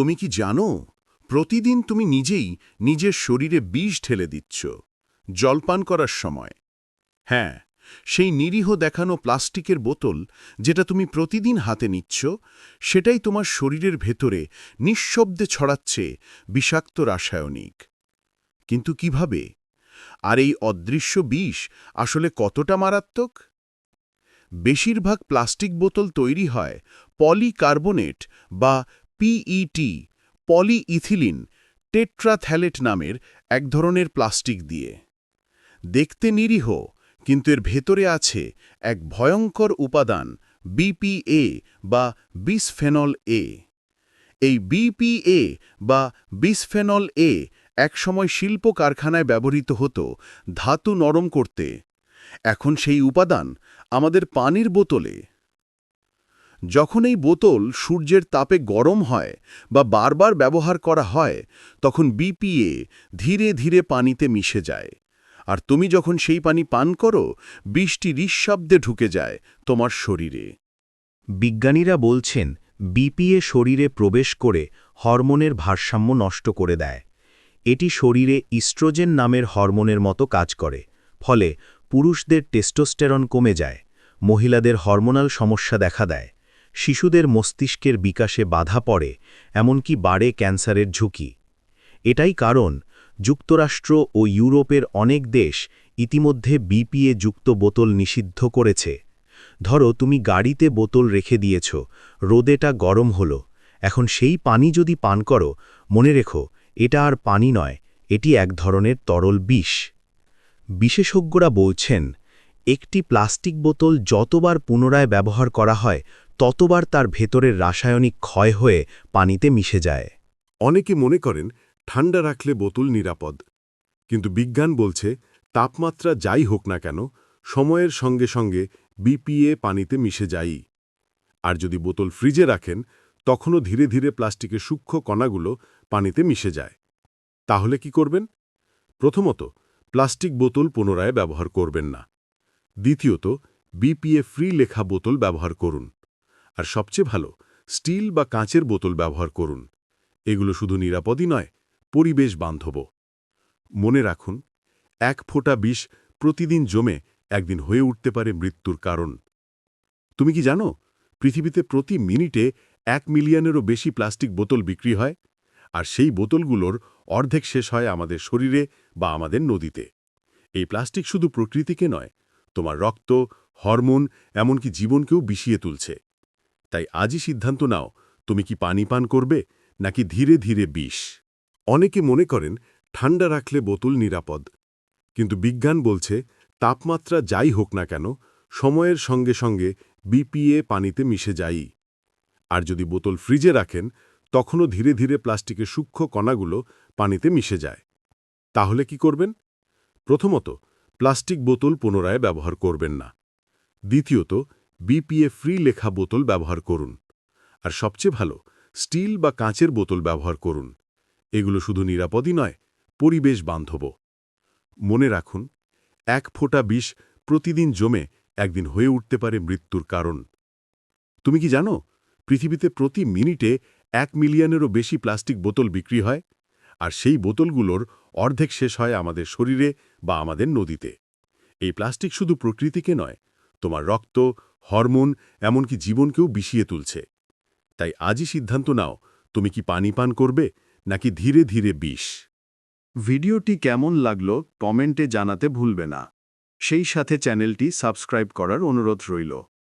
তুমি কি জানো? প্রতিদিন তুমি নিজেই নিজের শরীরে বিষ ঠেলে দিচ্ছ, জলপান করার সময়। হ্যাঁ সেই নিরীহ দেখানো প্লাস্টিকের বোতল যেটা তুমি প্রতিদিন হাতে নিচ্ছ, সেটাই তোমার শরীরের ভেতরে নিঃশব্দে ছড়াচ্ছে বিষাক্ত রাসায়নিক। কিন্তু কীভাবে? আর এই অদৃশ্য বিষ আসলে কতটা মারাত্মক? বেশিরভাগ প্লাস্টিক বোতল তৈরি হয় পলিকার্বনেট বা পিইটি পলিইথিলিন টেট্রাথ্যালেট নামের এক ধরনের প্লাস্টিক দিয়ে। দেখতে নিরীহ, কিন্তু এর ভেতরে আছে এক ভয়ঙ্কর উপাদান বিপিএ বা বিসফেনল এ এই বিপিএ বা বিসফেনল এ একসময় শিল্প কারখানায় ব্যবহৃত হতো ধাতু নরম করতে। এখন সেই উপাদান আমাদের পানির বোতলে। যখন এই বোতল সূর্যের তাপে গরম হয় বা বারবার ব্যবহার করা হয়, তখন বিপিএ ধীরে ধীরে পানিতে মিশে যায়। আর তুমি যখন সেই পানি পান করো, বৃষ্টি নিঃশব্দে ঢুকে যায় তোমার শরীরে। বিজ্ঞানীরা বলছেন, বিপিএ শরীরে প্রবেশ করে হরমোনের ভারসাম্য নষ্ট করে দেয়। এটি শরীরে ইস্ট্রোজেন নামের হরমোনের মতো কাজ করে, ফলে পুরুষদের টেস্টোস্টেরন কমে যায়, মহিলাদের হরমোনাল সমস্যা দেখা দেয়। শিশুদের মস্তিষ্কের বিকাশে বাধা পড়ে, এমনকি বাড়ে ক্যান্সারের ঝুঁকি। এটাই কারণ যুক্তরাষ্ট্র ও ইউরোপের অনেক দেশ ইতিমধ্যে বিপিএ যুক্ত বোতল নিষিদ্ধ করেছে। ধরো, তুমি গাড়িতে বোতল রেখে দিয়েছ রোদেটা গরম হলো, এখন সেই পানি যদি পান করো, মনে রেখো, এটা আর পানি নয়, এটি এক ধরনের তরল বিষ। বিশেষজ্ঞরা বলছেন, একটি প্লাস্টিক বোতল যতবার পুনরায় ব্যবহার করা হয় ততবার তার ভেতরের রাসায়নিক ক্ষয় হয়ে পানিতে মিশে যায়। অনেকে মনে করেন, ঠান্ডা রাখলে বোতল নিরাপদ। কিন্তু বিজ্ঞান বলছে, তাপমাত্রা যাই হোক না কেন, সময়ের সঙ্গে সঙ্গে বিপিএ পানিতে মিশে যায়ই। আর যদি বোতল ফ্রিজে রাখেন, তখনও ধীরে ধীরে প্লাস্টিকের সূক্ষ্ম কণাগুলো পানিতে মিশে যায়। তাহলে কি করবেন? প্রথমত, প্লাস্টিক বোতল পুনরায় ব্যবহার করবেন না। দ্বিতীয়ত, বিপিএ ফ্রি লেখা বোতল ব্যবহার করুন। আর সবচেয়ে ভালো, স্টিল বা কাঁচের বোতল ব্যবহার করুন। এগুলো শুধু নিরাপদই নয়, পরিবেশ বান্ধব মনে রাখুন, এক ফোঁটা বিষ প্রতিদিন জমে একদিন হয়ে উঠতে পারে মৃত্যুর কারণ। তুমি কি জানো, পৃথিবীতে প্রতি মিনিটে এক মিলিয়নেরও বেশি প্লাস্টিক বোতল বিক্রি হয়? আর সেই বোতলগুলোর অর্ধেক শেষ হয় আমাদের শরীরে বা আমাদের নদীতে। এই প্লাস্টিক শুধু প্রকৃতিকে নয়, তোমার রক্ত, হরমোন, এমনকি জীবনকেও বিষিয়ে তুলছে। তাই আজই সিদ্ধান্ত নাও, তুমি কি পানি পান করবে নাকি ধীরে ধীরে বিষ? অনেকে মনে করেন ঠান্ডা রাখলে বোতল নিরাপদ। কিন্তু বিজ্ঞান বলছে তাপমাত্রা যাই হোক না কেন, সময়ের সঙ্গে সঙ্গে বিপিএ পানিতে মিশে যায়ই। আর যদি বোতল ফ্রিজে রাখেন, তখনও ধীরে ধীরে প্লাস্টিকের সূক্ষ্ম কণাগুলো পানিতে মিশে যায়। তাহলে কি করবেন? প্রথমত, প্লাস্টিক বোতল পুনরায় ব্যবহার করবেন না। দ্বিতীয়ত বিপিএ ফ্রি লেখা বোতল ব্যবহার করুন। আর সবচেয়ে ভালো, স্টিল বা কাঁচের বোতল ব্যবহার করুন। এগুলো শুধু নিরাপদই নয়, পরিবেশ বান্ধব মনে রাখুন, এক ফোঁটা বিষ প্রতিদিন জমে একদিন হয়ে উঠতে পারে মৃত্যুর কারণ। তুমি কি জানো, পৃথিবীতে প্রতি মিনিটে এক মিলিয়নেরও বেশি প্লাস্টিক বোতল বিক্রি হয়? আর সেই বোতলগুলোর অর্ধেক শেষ হয় আমাদের শরীরে বা আমাদের নদীতে। এই প্লাস্টিক শুধু প্রকৃতিকে নয়, তোমার রক্ত হরমোন এমনকি জীবনকেও বিষিয়ে তুলছে। তাই আজই সিদ্ধান্ত নাও, তুমি কি পানি পান করবে, নাকি ধীরে ধীরে বিষ। ভিডিওটি কেমন লাগল কমেন্টে জানাতে ভুলবে না। সেই সাথে চ্যানেলটি সাবস্ক্রাইব করার অনুরোধ রইল।